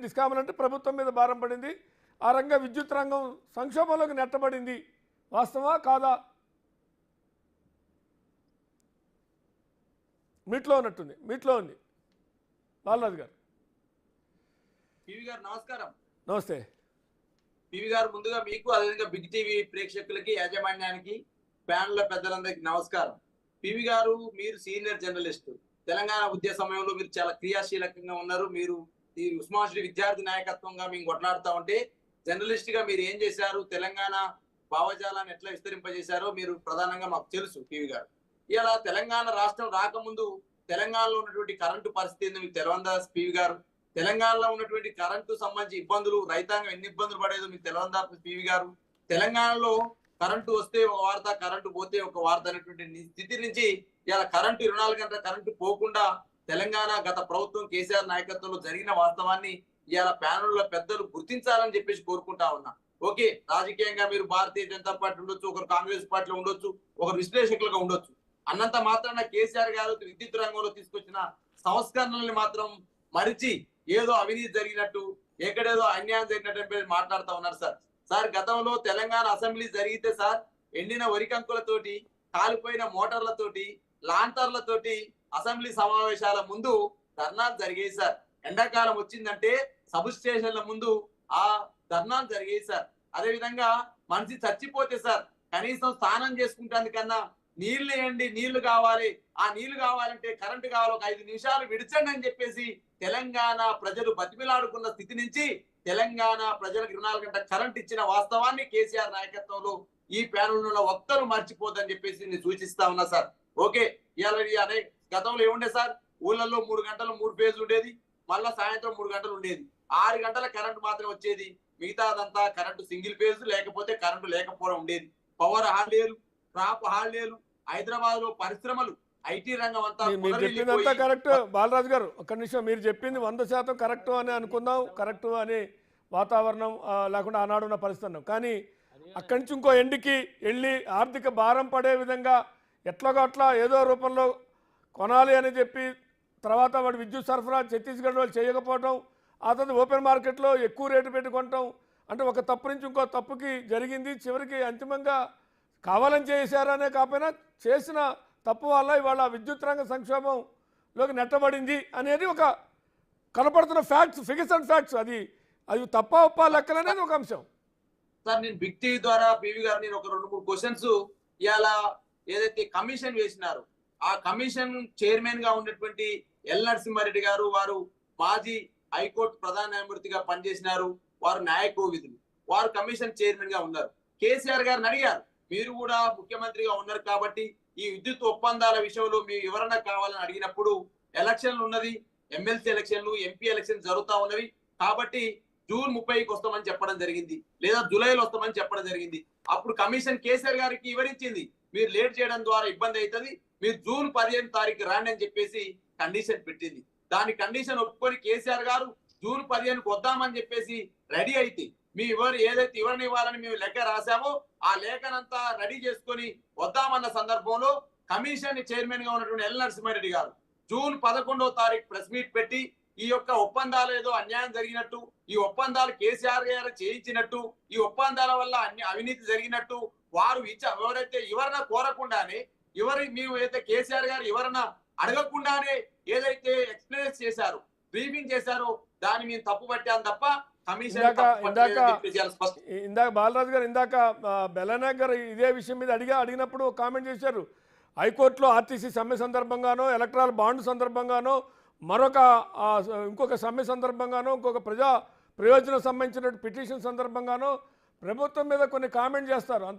డిస్కామ్లు అంటే ప్రభుత్వం మీద భారం పడింది. ఆ రంగ విద్యుత్ రంగం సంక్షోభంలోకి నెట్టబడింది. వాస్తవా కాదా? మీట్లో ఉన్నట్టుంది. మీట్లో ఉంది. బాలరాజు గారు. పివి గారు నమస్కారం. నమస్తే. పివి గారు ముందుగా మీకు అదేవిధంగా బిగ్ టీవీ ప్రేక్షకులకి యాజమాన్యానికి ప్యానల్ పెద్దలందరికీ నమస్కారం. పివి గారు మీరు సీనియర్ జర్నలిస్ట్. తెలంగాణ ఉద్యమ సమయంలో మీరు చాలా క్రియాశీలకంగా ఉన్నారు. మీరు ఈ ఉస్మాన్ విద్యార్థి నాయకత్వంగా మేము కొట్లాడుతా ఉంటే జర్నలిస్ట్గా మీరు ఏం చేశారు? తెలంగాణ భావజాలాన్ని ఎట్లా విస్తరింపజేశారో మీరు ప్రధానంగా మాకు తెలుసు టీవీ గారు. ఇలా తెలంగాణ రాష్ట్రం రాకముందు తెలంగాణలో ఉన్నటువంటి కరెంటు పరిస్థితి మీకు తెలవందా పివి గారు? తెలంగాణలో ఉన్నటువంటి కరెంటు సంబంధించి ఇబ్బందులు రైతాంగం ఎన్ని ఇబ్బందులు పడేదో మీకు తెలవందా పివి గారు? తెలంగాణలో కరెంటు వస్తే ఒక వార్త కరెంటు పోతే ఒక వార్త అనేటువంటి స్థితి నుంచి ఇలా కరెంటు ఇరవై నాలుగు గంటల కరెంటు పోకుండా తెలంగాణ గత ప్రభుత్వం కేసీఆర్ నాయకత్వంలో జరిగిన వాస్తవాన్ని ఇవాళ ప్యానెల్లో పెద్దలు గుర్తించాలని చెప్పేసి కోరుకుంటా ఉన్నా. ఓకే రాజకీయంగా మీరు భారతీయ జనతా పార్టీ ఉండొచ్చు ఒకరు కాంగ్రెస్ పార్టీలో ఉండొచ్చు ఒకరు విశ్లేషకులుగా ఉండొచ్చు. అన్నంత మాత్రాన కేసీఆర్ గారు విద్యుత్ రంగంలో తీసుకొచ్చిన సంస్కరణల్ని మాత్రం మరిచి ఏదో అవినీతి జరిగినట్టు ఎక్కడేదో అన్యాయం జరిగినట్టు మాట్లాడుతూ ఉన్నారు సార్. సార్ గతంలో తెలంగాణ అసెంబ్లీ జరిగితే సార్ ఎండిన వరికంకులతోటి కాలిపోయిన మోటార్లతోటి లాంటర్లతోటి అసెంబ్లీ సమావేశాల ముందు ధర్నాలు జరిగాయి సార్. ఎండాకాలం వచ్చిందంటే సబ్ స్టేషన్ల ముందు ఆ ధర్నాలు జరిగాయి సార్. అదే విధంగా మనిషి చచ్చిపోతే సార్ కనీసం స్నానం చేసుకుంటాను కన్నా నీళ్ళు వేయండి నీళ్ళు కావాలి. ఆ నీళ్ళు కావాలంటే కరెంటు కావాలి. ఒక ఐదు నిమిషాలు విడిచండి అని చెప్పేసి తెలంగాణ ప్రజలు బతిమిలాడుకున్న స్థితి నుంచి తెలంగాణ ప్రజలకు ఇరవై నాలుగు గంటల కరెంట్ ఇచ్చిన వాస్తవాన్ని కేసీఆర్ నాయకత్వంలో ఈ ప్యానల్ ఉన్న ఒక్కరు మర్చిపోద్దని చెప్పేసి నేను సూచిస్తా ఉన్నా సార్. ఓకే ఇవాళ అనే గతంలో ఏముండే సార్? ఊళ్ళల్లో మూడు గంటలు మూడు ఫేజ్ ఉండేది మళ్ళా సాయంత్రం మూడు గంటలు ఉండేది. ఆరు గంటల కరెంట్ మాత్రం వచ్చేది. మిగతాదంతా కరెంటు సింగిల్ ఫేజ్ లేకపోతే కరెంటు లేకపోవడం ఉండేది. పవర్ హాలిడేలు క్రాప్ హాలిడేలు హైదరాబాద్లో పరిశ్రమలు ఐటీ రంగం అంతా మీరు చెప్పిందంతా కరెక్ట్. బాలరాజు గారు ఒక్క నిమిషం. మీరు చెప్పింది వంద శాతం కరెక్ట్ అని అనుకుందాం. కరెక్ట్ అని వాతావరణం లేకుండా ఆనాడు ఉన్న పరిస్థితి అన్నాం. కానీ అక్కడి నుంచి ఇంకో ఎండికి వెళ్ళి ఆర్థిక భారం పడే విధంగా ఎట్లాగో అట్లా ఏదో రూపంలో కొనాలి అని చెప్పి తర్వాత వాడు విద్యుత్ సరఫరా ఛత్తీస్గఢ్ వాళ్ళు చేయకపోవటం ఆ తర్వాత ఓపెన్ మార్కెట్లో ఎక్కువ రేటు పెట్టి అంటే ఒక తప్పు నుంచి ఇంకో తప్పుకి జరిగింది చివరికి అంతిమంగా కావాలని చేశారనే కాకపోయినా చేసిన తప్పు వల్ల ఇవాళ విద్యుత్ రంగ సంక్షోభంలోకి నెట్టబడింది అనేది ఒక కనపడుతున్న ఫ్యాక్ట్స్ ఫిగర్స్ అండ్ ఫ్యాక్ట్స్ అది. అది తప్ప ఉప్ప లెక్కలనేది ఒక అంశం. సార్ నేను బిగ్ టీవీ ద్వారా పీవీ గారు నేను ఒక రెండు మూడు క్వశ్చన్స్ ఇలా ఏదైతే కమిషన్ వేసినారు ఆ కమిషన్ చైర్మన్గా ఉన్నటువంటి ఎల్ నరసింహారెడ్డి గారు వారు మాజీ హైకోర్టు ప్రధాన న్యాయమూర్తిగా పనిచేసినారు. వారు న్యాయ విధులు. వారు కమిషన్ చైర్మన్గా ఉన్నారు. కేసీఆర్ గారిని అడిగారు. మీరు కూడా ముఖ్యమంత్రిగా ఉన్నారు కాబట్టి ఈ విద్యుత్ ఒప్పందాల విషయంలో మీ వివరణ కావాలని అడిగినప్పుడు ఎలక్షన్లు ఉన్నది. ఎమ్మెల్సీ ఎలక్షన్లు ఎంపీ ఎలక్షన్ జరుగుతా ఉన్నవి. కాబట్టి జూన్ ముప్పైకి వస్తామని చెప్పడం జరిగింది. లేదా జూలైలో వస్తామని చెప్పడం జరిగింది. అప్పుడు కమిషన్ కేసీఆర్ గారికి వివరించింది. మీరు లేట్ చేయడం ద్వారా ఇబ్బంది అవుతుంది. మీరు జూన్ పదిహేను తారీఖు రాండి అని చెప్పేసి కండిషన్ పెట్టింది. దాని కండిషన్ ఒప్పుకొని కేసీఆర్ గారు జూన్ పదిహేనుకు వద్దామని చెప్పేసి రెడీ అయితే మీ ఎవరు ఏదైతే ఇవ్వని ఇవ్వాలని మేము లెక్క రాసామో ఆ లేఖనంతా రెడీ చేసుకొని వద్దామన్న సందర్భంలో కమిషన్ చైర్మన్గా ఉన్నటువంటి ఎల్ నరసింహారెడ్డి గారు జూన్ పదకొండవ తారీఖు ప్రెస్ మీట్ పెట్టి ఈ యొక్క ఒప్పందాలు ఏదో అన్యాయం జరిగినట్టు ఈ ఒప్పందాలు కేసీఆర్ గారు చేయించినట్టు ఈ ఒప్పందాల వల్ల అన్ని అవినీతి జరిగినట్టు వారు ఇచ్చ ఎవరైతే వివరణ కోరకుండానే ఎవరి మేము ఏదైతే కేసీఆర్ గారు వివరణ అడగకుండానే ఏదైతే ఎక్స్ప్లెయిన్ చేశారు బ్రీఫింగ్ చేశారో దాన్ని మేము తప్పు పట్టాం తప్ప ఇందాక- బాలరాజు గారు ఇందాక ఆ, బెలనాయక్ గారు ఇదే విషయం మీద అడిగా అడిగినప్పుడు కామెంట్ చేశారు. హైకోర్టులో ఆర్టీసీ సమ్మె సందర్భంగానో ఎలక్ట్రాల్ బాండ్ సందర్భంగానో మరొక ఇంకొక సమ్మె సందర్భంగానో ఇంకొక ప్రజా ప్రయోజనం సంబంధించిన పిటిషన్ సందర్భంగానో ప్రభుత్వం మీద కొన్ని కామెంట్ చేస్తారు. అంత